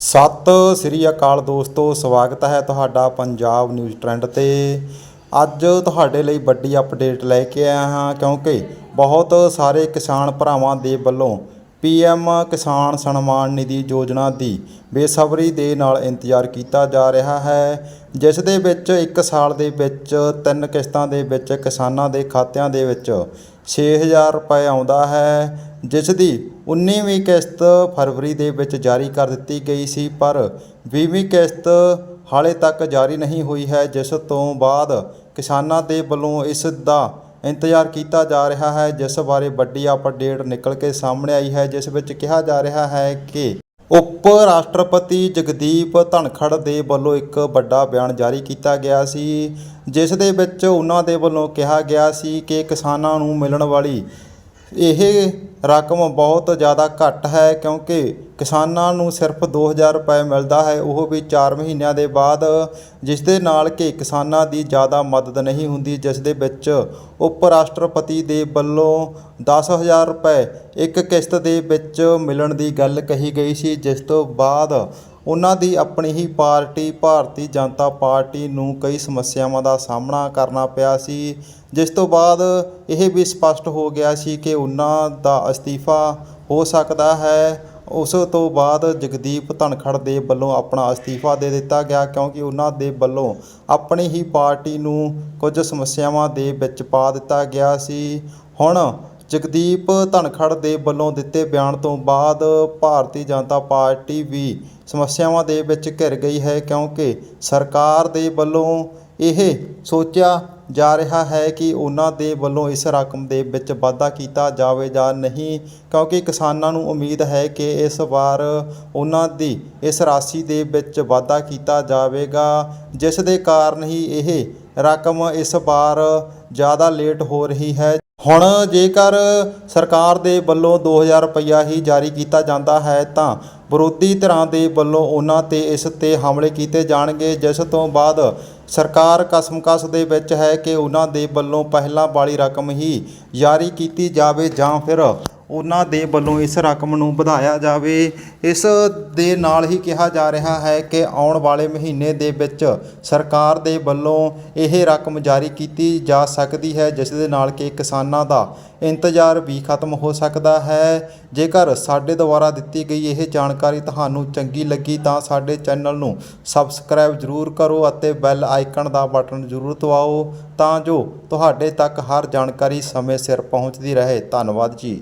ਸਤਿ ਸ੍ਰੀ ਅਕਾਲ ਦੋਸਤੋ, ਸਵਾਗਤ ਹੈ ਤੁਹਾਡਾ ਪੰਜਾਬ ਨਿਊਜ਼ ਟ੍ਰੈਂਡ ਤੇ। ਅੱਜ ਤੁਹਾਡੇ ਲਈ ਵੱਡੀ ਅਪਡੇਟ ਲੈ ਕੇ ਆਇਆ ਹਾਂ ਕਿਉਂਕਿ ਬਹੁਤ ਸਾਰੇ ਕਿਸਾਨ ਭਰਾਵਾਂ ਦੇ ਵੱਲੋਂ ਪੀਐਮ ਕਿਸਾਨ ਸਨਮਾਨ ਨਿਧੀ ਯੋਜਨਾ ਦੀ ਬੇਸਬਰੀ ਦੇ ਨਾਲ ਇੰਤਜ਼ਾਰ ਕੀਤਾ ਜਾ ਰਿਹਾ ਹੈ, ਜਿਸ ਦੇ ਵਿੱਚ 1 ਸਾਲ ਦੇ ਵਿੱਚ ਤਿੰਨ ਕਿਸ਼ਤਾਂ ਦੇ ਵਿੱਚ ਕਿਸਾਨਾਂ ਦੇ ਖਾਤਿਆਂ ਦੇ ਵਿੱਚ 6000 ਰੁਪਏ ਆਉਂਦਾ ਹੈ। ਜਿਸ ਦੀ 19ਵੀਂ ਕਿਸ਼ਤ ਫਰਵਰੀ ਦੇ ਵਿੱਚ ਜਾਰੀ ਕਰ ਦਿੱਤੀ ਗਈ ਸੀ, ਪਰ 20ਵੀਂ ਕਿਸ਼ਤ ਹਾਲੇ ਤੱਕ ਜਾਰੀ ਨਹੀਂ ਹੋਈ ਹੈ, ਜਿਸ ਤੋਂ ਬਾਅਦ ਕਿਸਾਨਾਂ ਦੇ ਵੱਲੋਂ ਇਸ ਦਾ ਇੰਤਜ਼ਾਰ ਕੀਤਾ ਜਾ ਰਿਹਾ ਹੈ, ਜਿਸ ਬਾਰੇ ਵੱਡੀ ਅਪਡੇਟ ਨਿਕਲ ਕੇ ਸਾਹਮਣੇ ਆਈ ਹੈ, ਜਿਸ ਵਿੱਚ ਕਿਹਾ ਜਾ ਰਿਹਾ ਹੈ ਕਿ ਉਪ ਰਾਸ਼ਟਰਪਤੀ ਜਗਦੀਪ ਧਨਖੜ ਦੇ ਵੱਲੋਂ ਇੱਕ ਵੱਡਾ ਬਿਆਨ ਜਾਰੀ ਕੀਤਾ ਗਿਆ ਸੀ, ਜਿਸ ਦੇ ਵਿੱਚ ਉਹਨਾਂ ਦੇ ਵੱਲੋਂ ਕਿਹਾ ਗਿਆ ਸੀ ਕਿ ਕਿਸਾਨਾਂ ਨੂੰ ਮਿਲਣ ਵਾਲੀ ਇਹ ਰਕਮ ਬਹੁਤ ਜ਼ਿਆਦਾ ਘੱਟ ਹੈ ਕਿਉਂਕਿ ਕਿਸਾਨਾਂ ਨੂੰ ਸਿਰਫ 2000 ਰੁਪਏ ਮਿਲਦਾ ਹੈ। ਉਹ ਵੀ 4 ਮਹੀਨਿਆਂ ਦੇ ਬਾਅਦ, ਜਿਸ ਦੇ ਨਾਲ ਕਿ ਕਿਸਾਨਾਂ ਦੀ ਜ਼ਿਆਦਾ ਮਦਦ ਨਹੀਂ ਹੁੰਦੀ, ਜਿਸ ਦੇ ਵਿੱਚ ਉਪ ਰਾਸ਼ਟਰਪਤੀ ਦੇ ਵੱਲੋਂ 10000 ਰੁਪਏ ਇੱਕ ਕਿਸ਼ਤ ਦੇ ਵਿੱਚ ਮਿਲਣ ਦੀ ਗੱਲ ਕਹੀ ਗਈ ਸੀ, ਜਿਸ ਤੋਂ ਬਾਅਦ ਉਹਨਾਂ ਦੀ ਆਪਣੀ ਹੀ ਪਾਰਟੀ, ਭਾਰਤੀ ਜਨਤਾ ਪਾਰਟੀ ਨੂੰ ਕਈ ਸਮੱਸਿਆਵਾਂ ਦਾ ਸਾਹਮਣਾ ਕਰਨਾ ਪਿਆ ਸੀ, ਜਿਸ ਤੋਂ ਬਾਅਦ ਇਹ ਵੀ ਸਪਸ਼ਟ ਹੋ ਗਿਆ ਸੀ ਕਿ ਉਹਨਾਂ ਦਾ ਅਸਤੀਫਾ ਹੋ ਸਕਦਾ ਹੈ। ਉਸ ਤੋਂ ਬਾਅਦ ਜਗਦੀਪ ਧਨਖੜ ਦੇ ਵੱਲੋਂ ਆਪਣਾ ਅਸਤੀਫਾ ਦੇ ਦਿੱਤਾ ਗਿਆ, ਕਿਉਂਕਿ ਉਹਨਾਂ ਦੇ ਵੱਲੋਂ ਆਪਣੀ ਹੀ ਪਾਰਟੀ ਨੂੰ ਕੁਝ ਸਮੱਸਿਆਵਾਂ ਦੇ ਵਿੱਚ ਪਾ ਦਿੱਤਾ ਗਿਆ ਸੀ। ਹੁਣ ਜਗਦੀਪ ਧਨਖੜ ਦੇ ਵੱਲੋਂ ਦਿੱਤੇ ਬਿਆਨ ਤੋਂ ਬਾਅਦ ਭਾਰਤੀ ਜਨਤਾ ਪਾਰਟੀ ਵੀ ਸਮੱਸਿਆਵਾਂ ਦੇ ਵਿੱਚ ਘਿਰ ਗਈ ਹੈ ਕਿਉਂਕਿ ਸਰਕਾਰ ਦੇ ਵੱਲੋਂ ਇਹ ਸੋਚਿਆ ਜਾ ਰਿਹਾ ਹੈ ਕਿ ਉਹਨਾਂ ਦੇ ਵੱਲੋਂ ਇਸ ਰਕਮ ਦੇ ਵਿੱਚ ਵਾਧਾ ਕੀਤਾ ਜਾਵੇ ਜਾਂ ਨਹੀਂ, ਕਿਉਂਕਿ ਕਿਸਾਨਾਂ ਨੂੰ ਉਮੀਦ ਹੈ ਕਿ ਇਸ ਵਾਰ ਉਹਨਾਂ ਦੀ ਇਸ ਰਾਸ਼ੀ ਦੇ ਵਿੱਚ ਵਾਧਾ ਕੀਤਾ ਜਾਵੇਗਾ, ਜਿਸ ਦੇ ਕਾਰਨ ਹੀ ਇਹ ਰਕਮ ਇਸ ਵਾਰ ਜ਼ਿਆਦਾ ਲੇਟ ਹੋ ਰਹੀ ਹੈ। ਹੁਣ ਜੇਕਰ ਸਰਕਾਰ ਦੇ ਵੱਲੋਂ 2000 ਰੁਪਈਆ ਹੀ ਜਾਰੀ ਕੀਤਾ ਜਾਂਦਾ ਹੈ, ਤਾਂ ਵਿਰੋਧੀ ਧਿਰਾਂ ਦੇ ਵੱਲੋਂ ਉਹਨਾਂ ਤੇ ਇਸ ਤੇ ਹਮਲੇ ਕੀਤੇ ਜਾਣਗੇ, ਜਿਸ ਤੋਂ ਬਾਅਦ ਸਰਕਾਰ ਕਸਮਕਸ ਦੇ ਵਿੱਚ ਹੈ ਕਿ ਉਹਨਾਂ ਦੇ ਵੱਲੋਂ ਪਹਿਲਾਂ ਵਾਲੀ ਰਕਮ ਹੀ ਜਾਰੀ ਕੀਤੀ ਜਾਵੇ ਜਾਂ ਫਿਰ ਉਹਨਾਂ ਦੇ ਵੱਲੋਂ ਇਸ ਰਕਮ ਨੂੰ ਵਧਾਇਆ ਜਾਵੇ। ਇਸ ਦੇ ਨਾਲ ਹੀ ਕਿਹਾ ਜਾ ਰਿਹਾ ਹੈ ਕਿ ਆਉਣ ਵਾਲੇ ਮਹੀਨੇ ਦੇ ਵਿੱਚ ਸਰਕਾਰ ਦੇ ਵੱਲੋਂ ਇਹ ਰਕਮ ਜਾਰੀ ਕੀਤੀ ਜਾ ਸਕਦੀ ਹੈ, ਜਿਸ ਦੇ ਨਾਲ ਕਿ ਕਿਸਾਨਾਂ ਦਾ ਇੰਤਜ਼ਾਰ ਵੀ ਖਤਮ ਹੋ ਸਕਦਾ ਹੈ। ਜੇਕਰ ਸਾਡੇ ਦੁਆਰਾ ਦਿੱਤੀ ਗਈ ਇਹ ਜਾਣਕਾਰੀ ਤੁਹਾਨੂੰ ਚੰਗੀ ਲੱਗੀ ਤਾਂ ਸਾਡੇ ਚੈਨਲ ਨੂੰ ਸਬਸਕ੍ਰਾਈਬ ਜ਼ਰੂਰ ਕਰੋ ਅਤੇ ਬੈਲ ਆਈਕਨ ਦਾ ਬਟਨ ਜ਼ਰੂਰ ਦਬਾਓ ਤਾਂ ਜੋ ਤੁਹਾਡੇ ਤੱਕ ਹਰ ਜਾਣਕਾਰੀ ਸਮੇਂ ਸਿਰ ਪਹੁੰਚਦੀ ਰਹੇ। ਧੰਨਵਾਦ ਜੀ।